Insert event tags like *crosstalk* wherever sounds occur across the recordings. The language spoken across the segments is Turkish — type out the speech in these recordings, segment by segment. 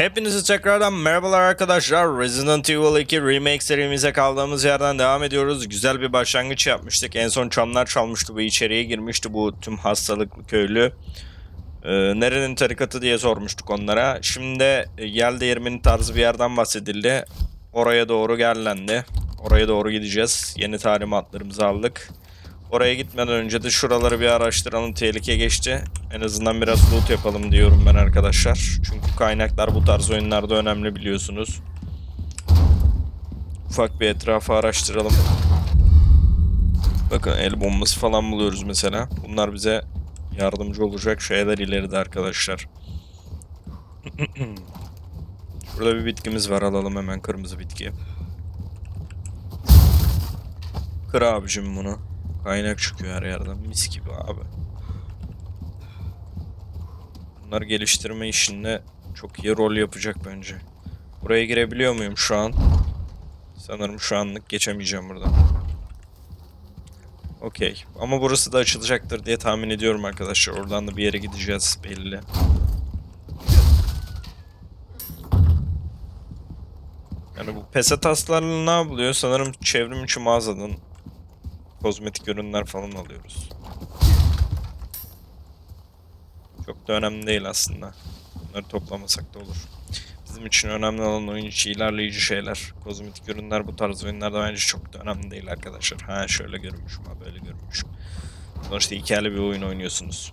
Hepinize tekrardan merhabalar arkadaşlar. Resident Evil 2 Remake serimize kaldığımız yerden devam ediyoruz. Güzel bir başlangıç yapmıştık. En son çanlar çalmıştı ve içeriye girmişti bu tüm hastalıklı köylü. Ee, nerenin tarikatı diye sormuştuk onlara. Şimdi e, yel değirmeni tarzı bir yerden bahsedildi. Oraya doğru gellendi. Oraya doğru gideceğiz. Yeni talimatlarımızı aldık. Oraya gitmeden önce de şuraları bir araştıralım. Tehlike geçti. En azından biraz loot yapalım diyorum ben arkadaşlar. Çünkü kaynaklar bu tarz oyunlarda önemli biliyorsunuz. Ufak bir etrafı araştıralım. Bakın el bombası falan buluyoruz mesela. Bunlar bize yardımcı olacak şeyler ileride arkadaşlar. *clears throat* Burada bir bitkimiz var alalım hemen kırmızı bitki. Kır abicim bunu. Kaynak çıkıyor her yerden. Mis gibi abi. Bunlar geliştirme işinde çok iyi rol yapacak bence. Buraya girebiliyor muyum şu an? Sanırım şu anlık geçemeyeceğim buradan. Okey. Ama burası da açılacaktır diye tahmin ediyorum arkadaşlar. Oradan da bir yere gideceğiz belli. Yani bu pesetaslarla ne yapılıyor? Sanırım çevrim içi mağazadan kozmetik ürünler falan alıyoruz. Çok da önemli değil aslında. Bunları toplamasak da olur. Bizim için önemli olan oyun içi ilerleyici şeyler. Kozmetik ürünler bu tarz oyunlarda bence çok da önemli değil arkadaşlar. Ha şöyle görünmüşüm ha böyle görünmüşüm. Sonuçta hikayeli bir oyun oynuyorsunuz.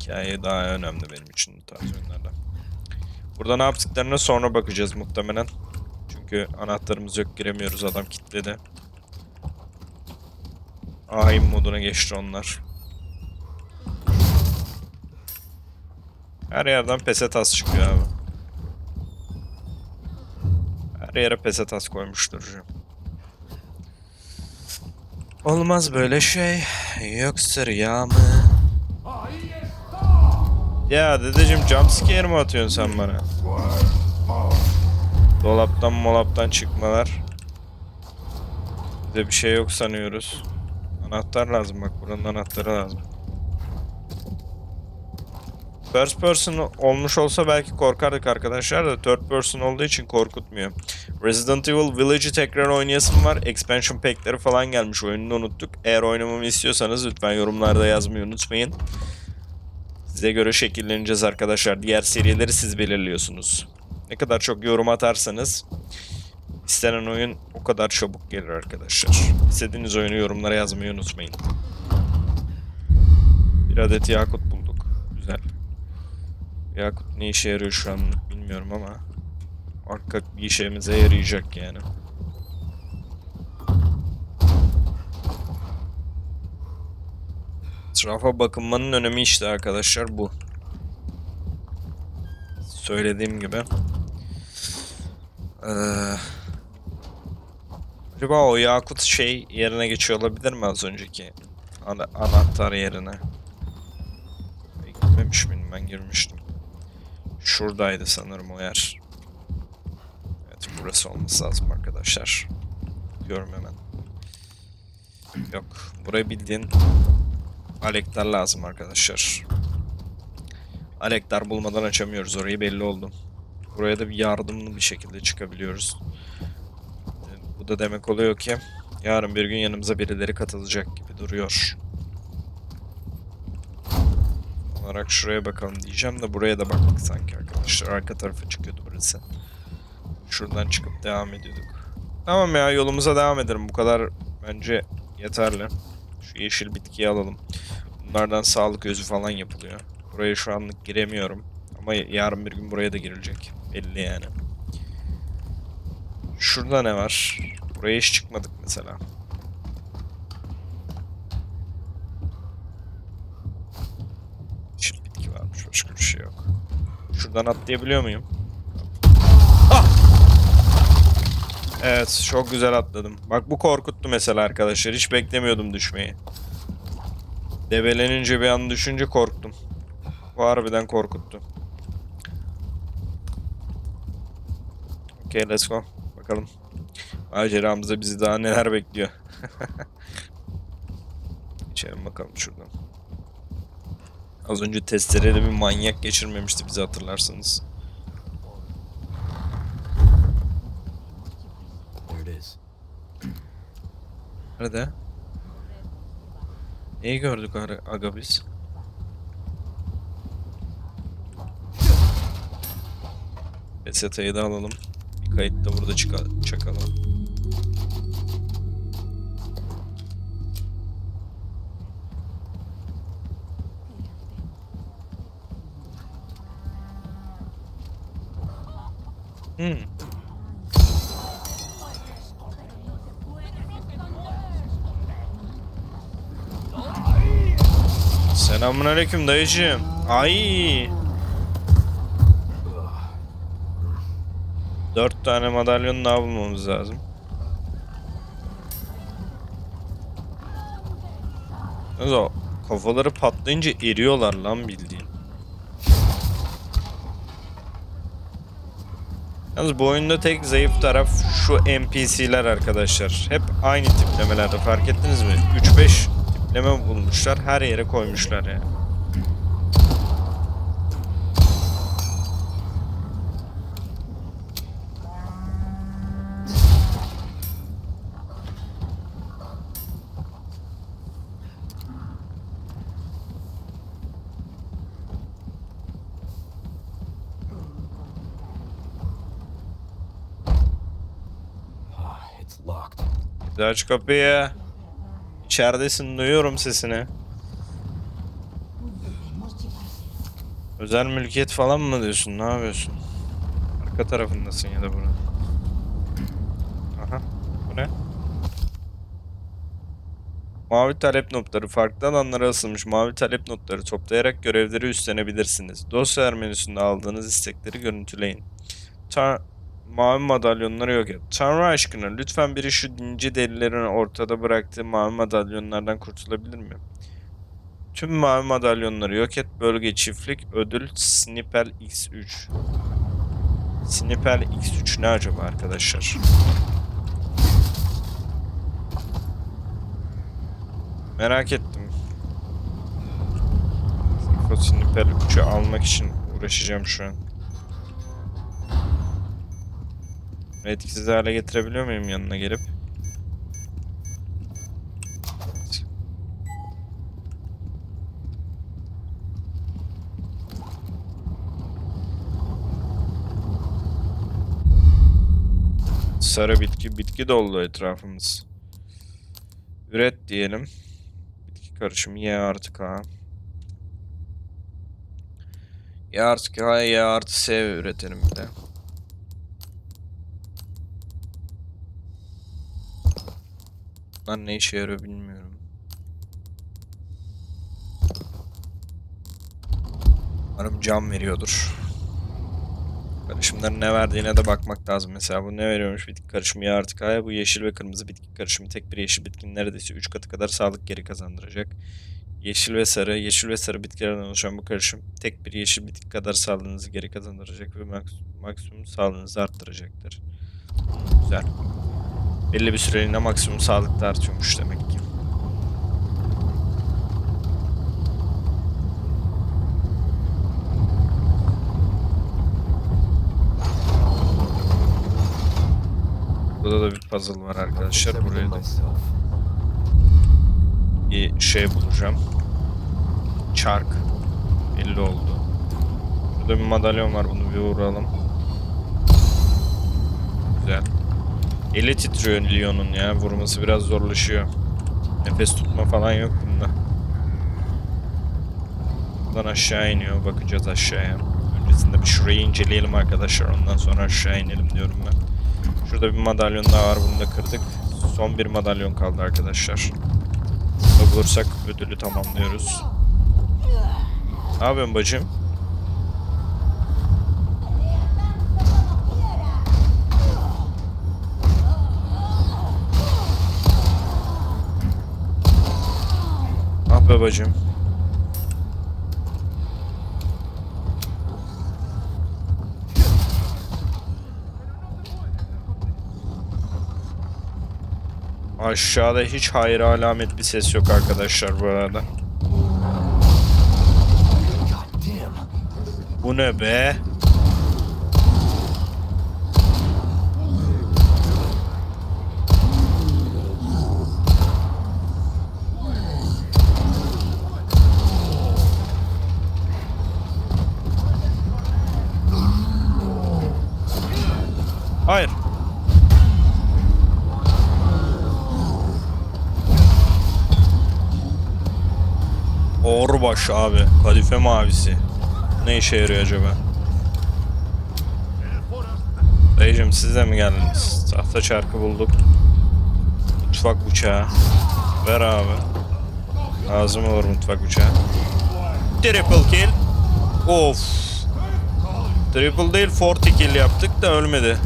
Hikaye daha önemli benim için bu tarz oyunlarda. Burada ne yaptıklarına sonra bakacağız muhtemelen. Çünkü anahtarımız yok giremiyoruz adam kilitledi. Aim moduna geçti onlar. Her yerden pesetas çıkıyor abi. Her yere pesetas koymuştur. hocam. Olmaz böyle şey. Yoksa rüya mı? Ya dedeciğim jumpscare mi atıyorsun sen bana? Dolaptan molaptan çıkmalar. Bize bir şey yok sanıyoruz. Anahtar lazım bak buranın anahtarı lazım. First person olmuş olsa belki korkardık arkadaşlar da third person olduğu için korkutmuyor. Resident Evil Village'i tekrar oynayasım var. Expansion pack'leri falan gelmiş oyununu unuttuk. Eğer oynamamı istiyorsanız lütfen yorumlarda yazmayı unutmayın. Size göre şekilleneceğiz arkadaşlar. Diğer serileri siz belirliyorsunuz. Ne kadar çok yorum atarsanız istenen oyun o kadar çabuk gelir arkadaşlar. İstediğiniz oyunu yorumlara yazmayı unutmayın. Bir adet yakut bulduk. Güzel. Yakut ne işe yarıyor şu an bilmiyorum ama muhakkak bir işimize yarayacak yani. Etrafa bakınmanın önemi işte arkadaşlar bu. Söylediğim gibi. Ee, acaba o yakut şey yerine geçiyor olabilir mi az önceki ana- anahtar yerine? Gitmemiş miydim ben girmiştim. Şuradaydı sanırım o yer. Evet burası olması lazım arkadaşlar. Bakıyorum hemen. Yok burayı bildiğin Alektar lazım arkadaşlar. Alektar bulmadan açamıyoruz orayı belli oldu. Buraya da bir yardımlı bir şekilde çıkabiliyoruz. Bu da demek oluyor ki yarın bir gün yanımıza birileri katılacak gibi duruyor. Olarak şuraya bakalım diyeceğim de buraya da baktık sanki arkadaşlar. Arka tarafa çıkıyordu burası. Şuradan çıkıp devam ediyorduk. Tamam ya yolumuza devam edelim. Bu kadar bence yeterli. Şu yeşil bitkiyi alalım. Bunlardan sağlık özü falan yapılıyor. Buraya şu anlık giremiyorum. Ama yarın bir gün buraya da girilecek. Belli yani. Şurada ne var? Buraya hiç çıkmadık mesela. Yeşil bitki varmış. Başka bir şey yok. Şuradan atlayabiliyor muyum? Ah! Evet, çok güzel atladım. Bak bu korkuttu mesela arkadaşlar. Hiç beklemiyordum düşmeyi. Debelenince bir an düşünce korktum. Harbiden korkuttu. Okay let's go. Bakalım. Maceramızda bizi daha neler bekliyor. *laughs* İçelim bakalım şuradan. Az önce testereyle bir manyak geçirmemişti bizi hatırlarsanız. Nerede? Neyi gördük aga biz? Peseta'yı da alalım. Bir kayıt da burada çıka- çakalım. Hmm. Selamünaleyküm dayıcığım. Ay. Dört tane madalyon daha bulmamız lazım. O kafaları patlayınca eriyorlar lan bildiğin. Yalnız bu oyunda tek zayıf taraf şu NPC'ler arkadaşlar. Hep aynı tiplemelerde fark ettiniz mi? 3-5 tipleme bulmuşlar. Her yere koymuşlar ya. Hadi aç kapıyı. İçeridesin duyuyorum sesini. Özel mülkiyet falan mı diyorsun? Ne yapıyorsun? Arka tarafındasın ya da buranın. Aha. Bu ne? Mavi talep notları farklı alanlara asılmış mavi talep notları toplayarak görevleri üstlenebilirsiniz. Dosyalar menüsünde aldığınız istekleri görüntüleyin. Ta mavi madalyonları yok et. Tanrı aşkına lütfen biri şu dinci delilerin ortada bıraktığı mavi madalyonlardan kurtulabilir mi? Tüm mavi madalyonları yok et. Bölge çiftlik ödül Snipel X3. Snipel X3 ne acaba arkadaşlar? Merak ettim. Snipel 3'ü almak için uğraşacağım şu an. Etkisiz hale getirebiliyor muyum yanına gelip? Sarı bitki, bitki dolu etrafımız. Üret diyelim. Bitki karışımı Y artı K. Y artı K, Y artı S üretelim bir de. Bunlar ne işe yarıyor bilmiyorum. Umarım cam veriyordur. Karışımların ne verdiğine de bakmak lazım. Mesela bu ne veriyormuş bitki karışımı ya artık aya bu yeşil ve kırmızı bitki karışımı tek bir yeşil bitkinin neredeyse 3 katı kadar sağlık geri kazandıracak. Yeşil ve sarı, yeşil ve sarı bitkilerden oluşan bu karışım tek bir yeşil bitki kadar sağlığınızı geri kazandıracak ve maks- maksimum sağlığınızı arttıracaktır. Güzel. Belli bir süreliğine maksimum sağlıkta artıyormuş demek ki. Burada da bir puzzle var arkadaşlar. Buraya da bir şey bulacağım. Çark. Belli oldu. Burada bir madalyon var. Bunu bir vuralım. Güzel. Eli titriyor Leon'un ya. Vurması biraz zorlaşıyor. Nefes tutma falan yok bunda. Buradan aşağı iniyor. Bakacağız aşağıya. Öncesinde bir şurayı inceleyelim arkadaşlar. Ondan sonra aşağı inelim diyorum ben. Şurada bir madalyon daha var. Bunu da kırdık. Son bir madalyon kaldı arkadaşlar. Bunu bulursak ödülü tamamlıyoruz. Ne yapıyorsun bacım? Bacım. Aşağıda hiç hayır alamet bir ses yok arkadaşlar bu arada. Bu ne be? Orbaş abi. Kadife mavisi. Ne işe yarıyor acaba? Dayıcım siz de mi geldiniz? Tahta çarkı bulduk. Mutfak bıçağı. Ver abi. Lazım olur mutfak bıçağı. Triple kill. Of. Triple değil 40 kill yaptık da ölmedi.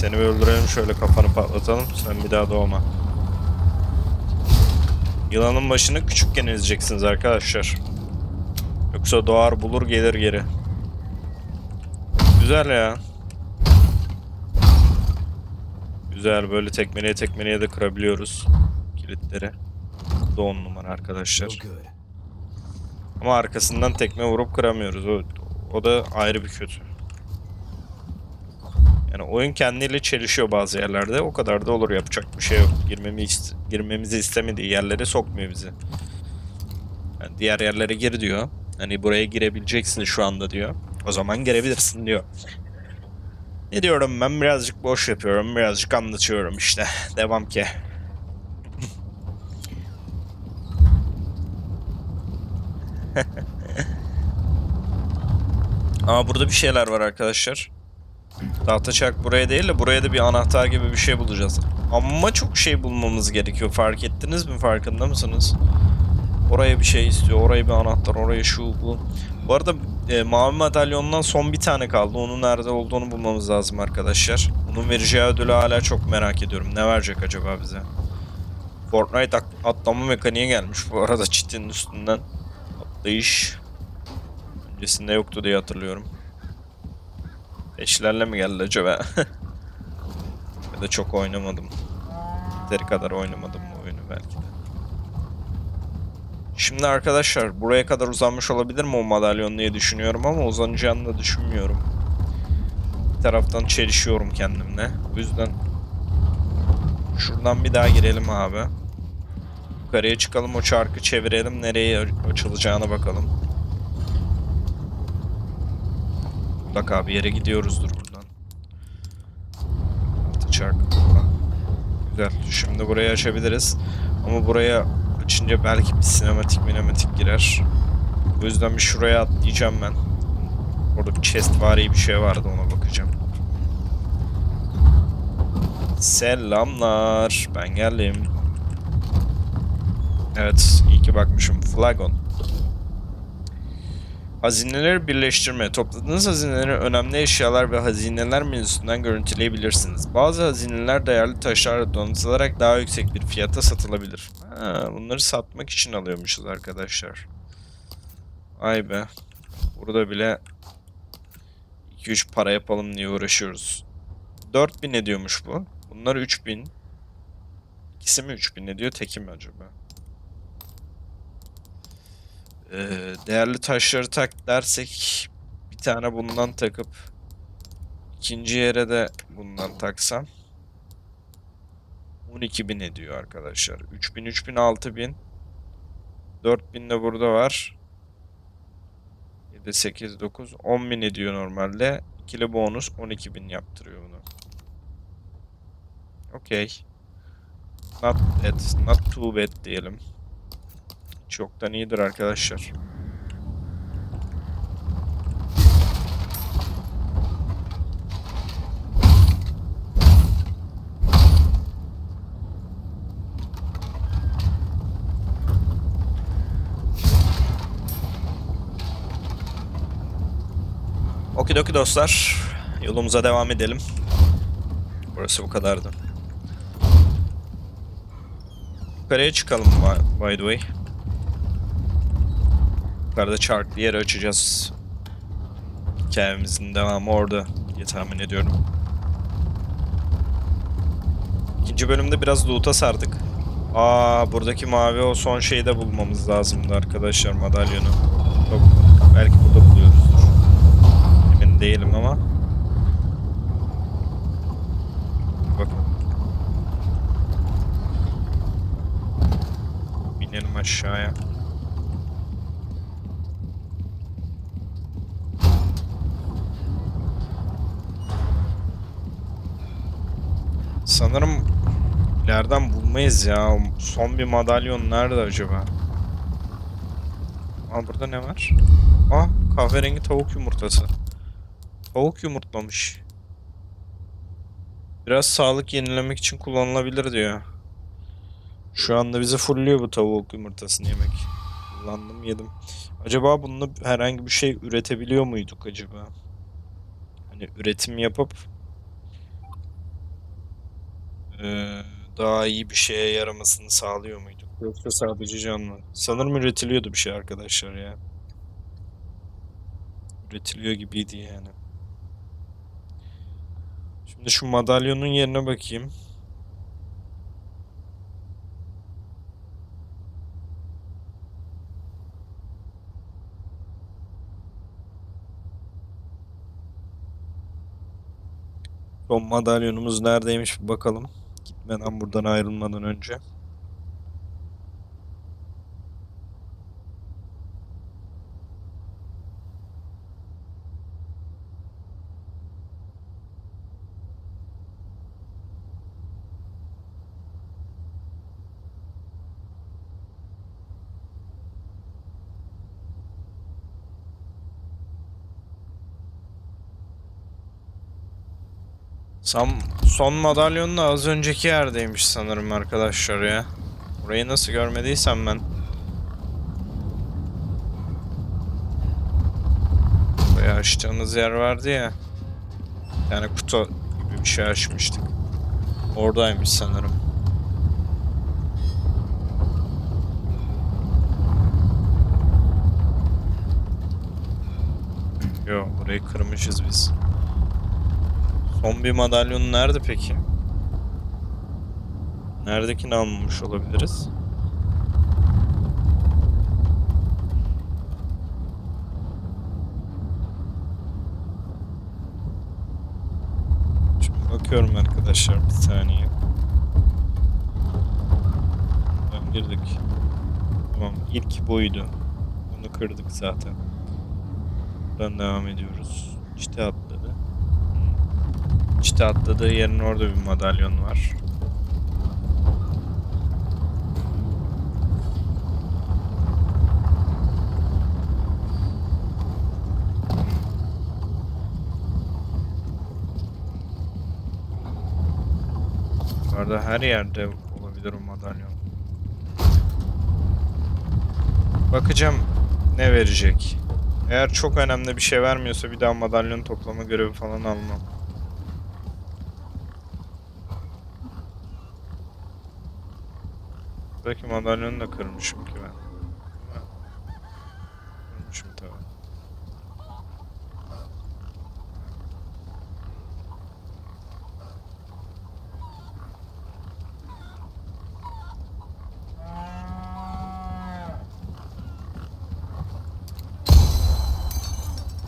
Seni bir öldürelim şöyle kafanı patlatalım. Sen bir daha doğma. Yılanın başını küçükken ezeceksiniz arkadaşlar. Yoksa doğar bulur gelir geri. Güzel ya. Güzel böyle tekmeleye tekmeleye de kırabiliyoruz kilitleri. Bu 10 numara arkadaşlar. Ama arkasından tekme vurup kıramıyoruz. O, o da ayrı bir kötü. Yani oyun kendiyle çelişiyor bazı yerlerde. O kadar da olur yapacak bir şey yok. Girmemi ist- girmemizi istemediği yerlere sokmuyor bizi. Yani diğer yerlere gir diyor. Hani buraya girebileceksin şu anda diyor. O zaman girebilirsin diyor. Ne diyorum ben birazcık boş yapıyorum. Birazcık anlatıyorum işte. *laughs* Devam ki. *laughs* Ama burada bir şeyler var arkadaşlar. Tahta çark buraya değil de buraya da bir anahtar gibi bir şey bulacağız. Ama çok şey bulmamız gerekiyor. Fark ettiniz mi? Farkında mısınız? Oraya bir şey istiyor. Oraya bir anahtar. Oraya şu bu. Bu arada e, mavi madalyondan son bir tane kaldı. Onun nerede olduğunu bulmamız lazım arkadaşlar. Bunun vereceği ödülü hala çok merak ediyorum. Ne verecek acaba bize? Fortnite at- atlama mekaniği gelmiş bu arada çitin üstünden. Atlayış. Öncesinde yoktu diye hatırlıyorum. Eşlerle mi geldi acaba? *laughs* ya da çok oynamadım. Yeteri kadar oynamadım bu oyunu belki de. Şimdi arkadaşlar buraya kadar uzanmış olabilir mi o madalyon diye düşünüyorum ama uzanacağını da düşünmüyorum. Bir taraftan çelişiyorum kendimle. O yüzden şuradan bir daha girelim abi. Yukarıya çıkalım o çarkı çevirelim nereye açılacağına bakalım. Mutlaka bir yere gidiyoruzdur buradan. Çark. Güzel. Şimdi burayı açabiliriz. Ama buraya açınca belki bir sinematik minematik girer. O yüzden bir şuraya atlayacağım ben. Orada bir chest vari bir şey vardı ona bakacağım. Selamlar. Ben geldim. Evet, iyi ki bakmışım. Flagon. Hazineleri birleştirme. Topladığınız hazineleri önemli eşyalar ve hazineler menüsünden görüntüleyebilirsiniz. Bazı hazineler değerli taşlarla donatılarak daha yüksek bir fiyata satılabilir. Ha, bunları satmak için alıyormuşuz arkadaşlar. Ay be. Burada bile 2-3 para yapalım diye uğraşıyoruz. 4000 ediyormuş bu. Bunlar 3000. İkisi mi 3000 ediyor, teki mi acaba? Ee, değerli taşları tak dersek bir tane bundan takıp ikinci yere de bundan taksam 12.000 ediyor arkadaşlar. 3000 3000 6000 4000 de burada var. 7 8 9 10.000 ediyor normalde. İkili bonus 12.000 yaptırıyor bunu. Okey. Not bad, not too bad diyelim. Çoktan iyidir arkadaşlar. Okidoki dostlar. Yolumuza devam edelim. Burası bu kadardı. Yukarıya çıkalım by- the way. Yukarıda çarklı yeri açacağız. Hikayemizin devamı orada diye tahmin ediyorum. İkinci bölümde biraz loot'a sardık. Aa buradaki mavi o son şeyi de bulmamız lazımdı arkadaşlar madalyonu. Yok, belki burada buluyoruzdur. Emin değilim ama. Bakın. Binelim aşağıya. Sanırım ileriden bulmayız ya. Son bir madalyon nerede acaba? Aa burada ne var? Aa kahverengi tavuk yumurtası. Tavuk yumurtlamış. Biraz sağlık yenilemek için kullanılabilir diyor. Şu anda bizi fulluyor bu tavuk yumurtasını yemek. Kullandım yedim. Acaba bununla herhangi bir şey üretebiliyor muyduk acaba? Hani üretim yapıp eee, daha iyi bir şeye yaramasını sağlıyor muyduk? Yoksa sadece can mı? Sanırım üretiliyordu bir şey arkadaşlar ya. Üretiliyor gibiydi yani. Şimdi şu madalyonun yerine bakayım. Son madalyonumuz neredeymiş bir bakalım. Gitmeden buradan ayrılmadan önce. Sam son madalyon da az önceki yerdeymiş sanırım arkadaşlar ya. Burayı nasıl görmediysem ben. Buraya açtığımız yer vardı ya. Yani kutu gibi bir şey açmıştık. Oradaymış sanırım. Yo burayı kırmışız biz. Son bir madalyon nerede peki? Neredekini almamış olabiliriz? Şimdi bakıyorum arkadaşlar bir saniye. Tamam, girdik. Tamam ilk buydu. Bunu kırdık zaten. Buradan devam ediyoruz. İşte. İşte atladığı yerin orada bir madalyon var. Bu arada her yerde olabilir o madalyon. Bakacağım ne verecek. Eğer çok önemli bir şey vermiyorsa bir daha madalyon toplama görevi falan almam. Buradaki madalyonu da kırmışım ki ben. Kırmışım tabii.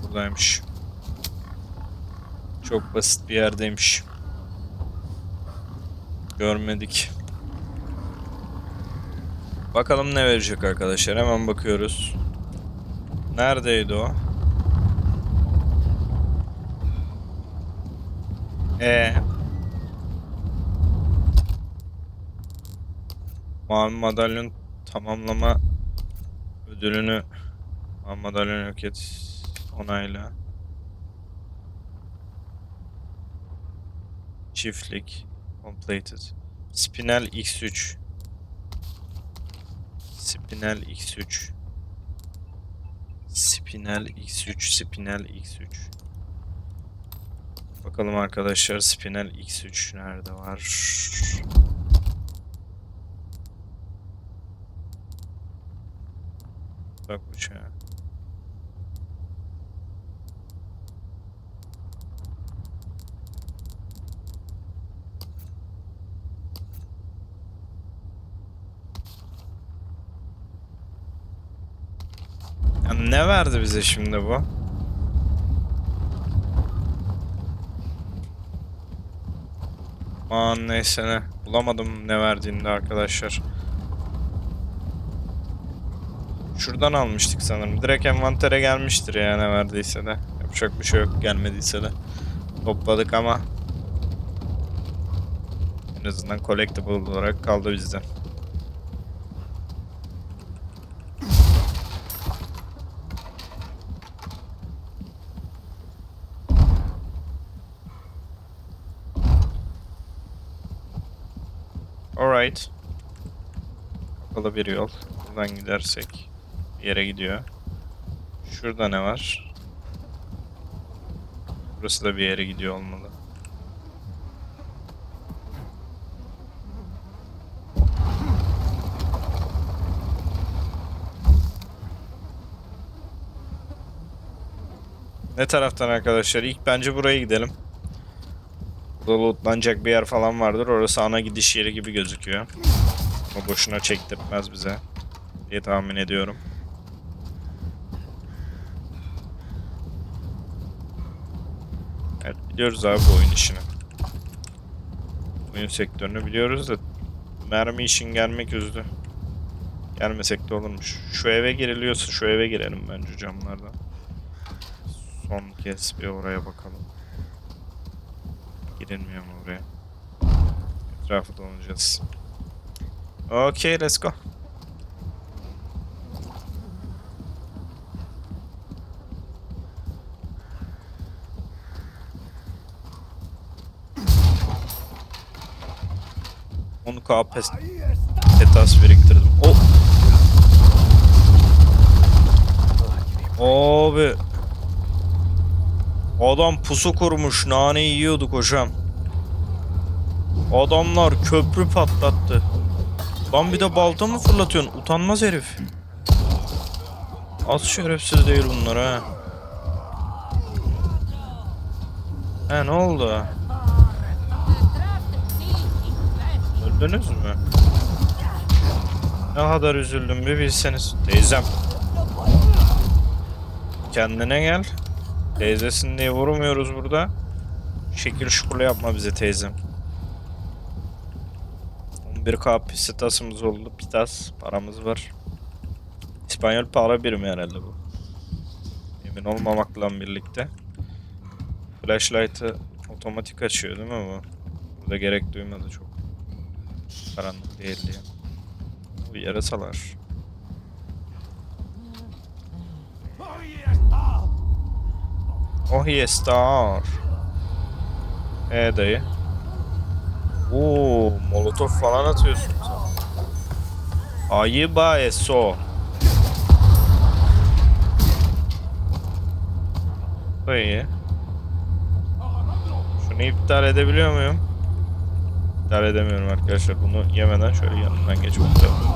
Buradaymış. Çok basit bir yerdeymiş. Görmedik. Bakalım ne verecek arkadaşlar. Hemen bakıyoruz. Neredeydi o? E. Mavi madalyon tamamlama ödülünü Mavi madalyon yok onayla. Çiftlik completed. Spinel X3 Spinel X3 Spinel X3 Spinel X3 Bakalım arkadaşlar Spinel X3 nerede var? Bak uçağa. Ne verdi bize şimdi bu? Aman neyse ne. Bulamadım ne verdiğini de arkadaşlar. Şuradan almıştık sanırım. Direkt envantere gelmiştir ya ne verdiyse de. Yapacak bir şey yok gelmediyse de. Topladık ama en azından collectible olarak kaldı bizde. Alright. Kapalı bir yol. Buradan gidersek bir yere gidiyor. Şurada ne var? Burası da bir yere gidiyor olmalı. Ne taraftan arkadaşlar? İlk bence buraya gidelim. Burada lootlanacak bir yer falan vardır. Orası ana gidiş yeri gibi gözüküyor. Ama boşuna çektirtmez bize. Diye tahmin ediyorum. Evet biliyoruz abi bu oyun işini. Oyun sektörünü biliyoruz da mermi işin gelmek üzdü. Gelmesek de olurmuş. Şu eve giriliyorsa şu eve girelim bence camlardan. Son kez bir oraya bakalım. Girilmiyor mu oraya? Etrafı dolanacağız. Okay, let's go. Onu kapes petas biriktirdim. Oh. Abi. Adam pusu kurmuş. Nane yiyorduk hocam. Adamlar köprü patlattı. Lan bir de balta mı fırlatıyorsun? Utanmaz herif. Az şerefsiz değil bunlar ha. He ne oldu? Öldünüz mü? Ne kadar üzüldüm bir bilseniz. Teyzem. Kendine gel. Teyzesin diye vurmuyoruz burada. Şekil şukul yapma bize teyzem. 11k pisitasımız oldu. Pitas paramız var. İspanyol para birimi herhalde bu. Emin olmamakla birlikte. Flashlight'ı otomatik açıyor değil mi bu? Burada gerek duymadı çok. Karanlık değil diye. Bu yarasalar. Oh yes star. E dayı. Oo, molotof falan atıyorsun sen. Ayıba eso. İyi. Şunu iptal edebiliyor muyum? İptal edemiyorum arkadaşlar. Bunu yemeden şöyle yanından geçmek lazım.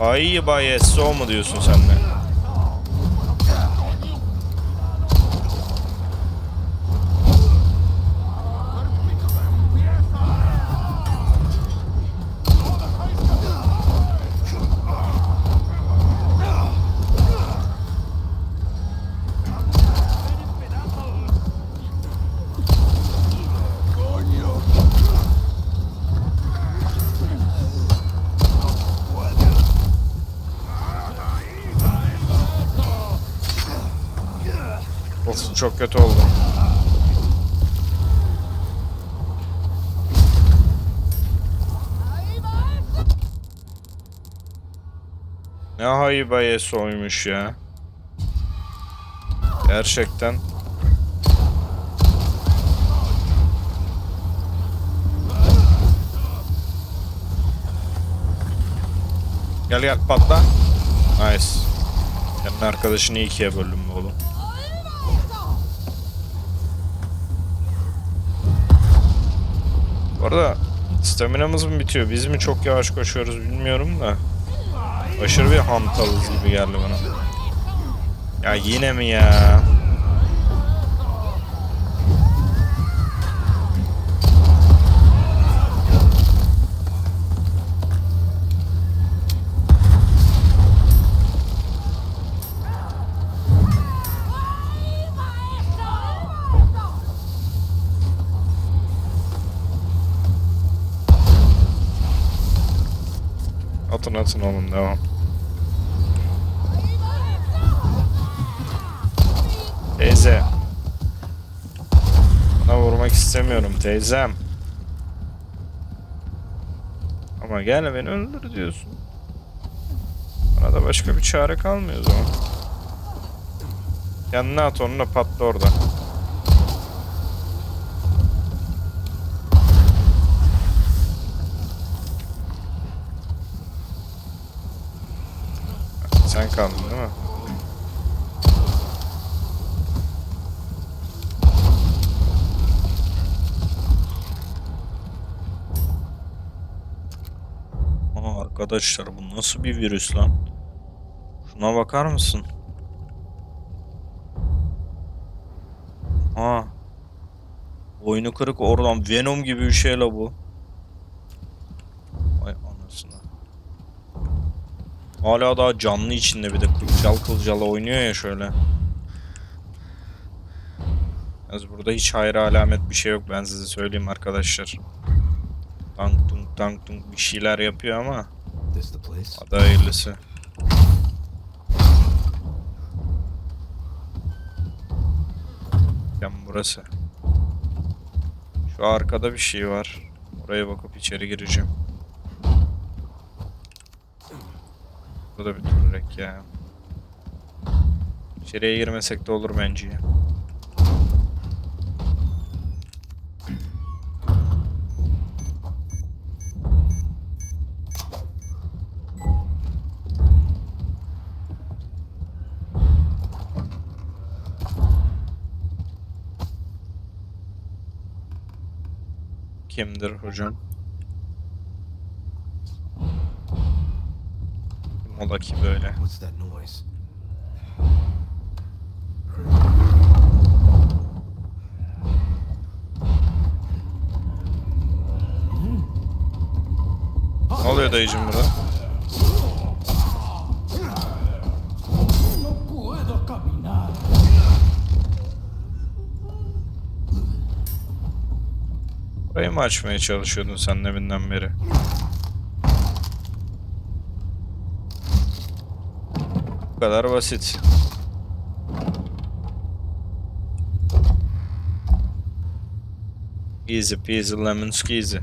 Ayıba eso mu diyorsun sen de? Çok kötü oldu. Ne haybaye soymuş ya. Gerçekten. Gel gel patla. Nice. Senin arkadaşını ikiye böldüm oğlum. Arada staminamız mı bitiyor? Biz mi çok yavaş koşuyoruz bilmiyorum da. Aşırı bir hantalız gibi geldi bana. Ya yine mi ya? Atın atın oğlum devam. Teyze. Bana vurmak istemiyorum teyzem. Ama gel beni öldür diyorsun. Bana da başka bir çare kalmıyor o zaman. Kendine at onunla patla orada. Sen kaldın değil mi? Aa, arkadaşlar bu nasıl bir virüs lan? Şuna bakar mısın? Ha. Boynu kırık oradan Venom gibi bir şey la bu. Hala daha canlı içinde bir de kılcal kılcal oynuyor ya şöyle. Yalnız burada hiç hayır alamet bir şey yok ben size söyleyeyim arkadaşlar. Tank tunk tank tunk bir şeyler yapıyor ama hadi hayırlısı. Yan burası. Şu arkada bir şey var. Oraya bakıp içeri gireceğim. Burada bir turrek ya. İçeriye girmesek de olur bence ya. Kimdir hocam? Ki böyle? Ne oluyor dayıcım burada? Burayı mı açmaya çalışıyordun sen deminden beri? Kadar basit. Easy peasy lemon squeezy.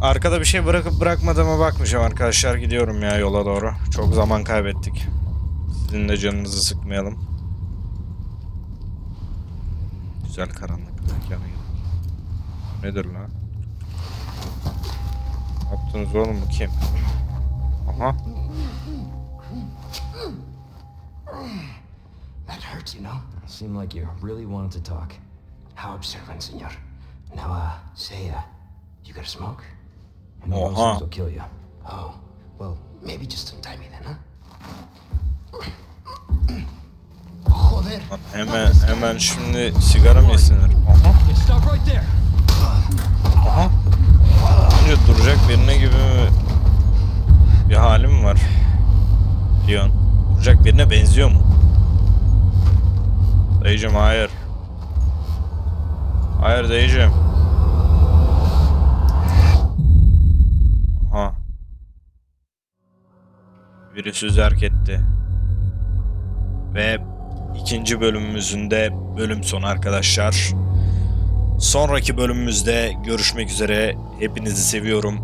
Arkada bir şey bırakıp bırakmadığıma bakmayacağım arkadaşlar. Gidiyorum ya yola doğru. Çok zaman kaybettik. Sizin de canınızı sıkmayalım. Güzel karanlık. Nedir lan? Ne yaptınız oğlum bu kim? Aha. Hurts, you know? Seemed like you really wanted to talk. How observant, senor. Now, uh, say, uh, you got a smoke? And the Uh-huh. Rosals will kill you. Oh, well, maybe just untie me then, huh? Joder. Hemen hemen şimdi sigara mı yesinir? Aha. Aha. Önce duracak birine gibi mi bir halim var? Leon. Duracak birine benziyor mu? Dayıcım hayır. Hayır dayıcım. Aha. Virüsü zerk etti. Ve ikinci bölümümüzün de bölüm sonu arkadaşlar. Sonraki bölümümüzde görüşmek üzere. Hepinizi seviyorum.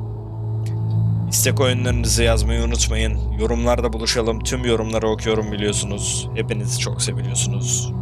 İstek oyunlarınızı yazmayı unutmayın. Yorumlarda buluşalım. Tüm yorumları okuyorum biliyorsunuz. Hepinizi çok seviyorsunuz.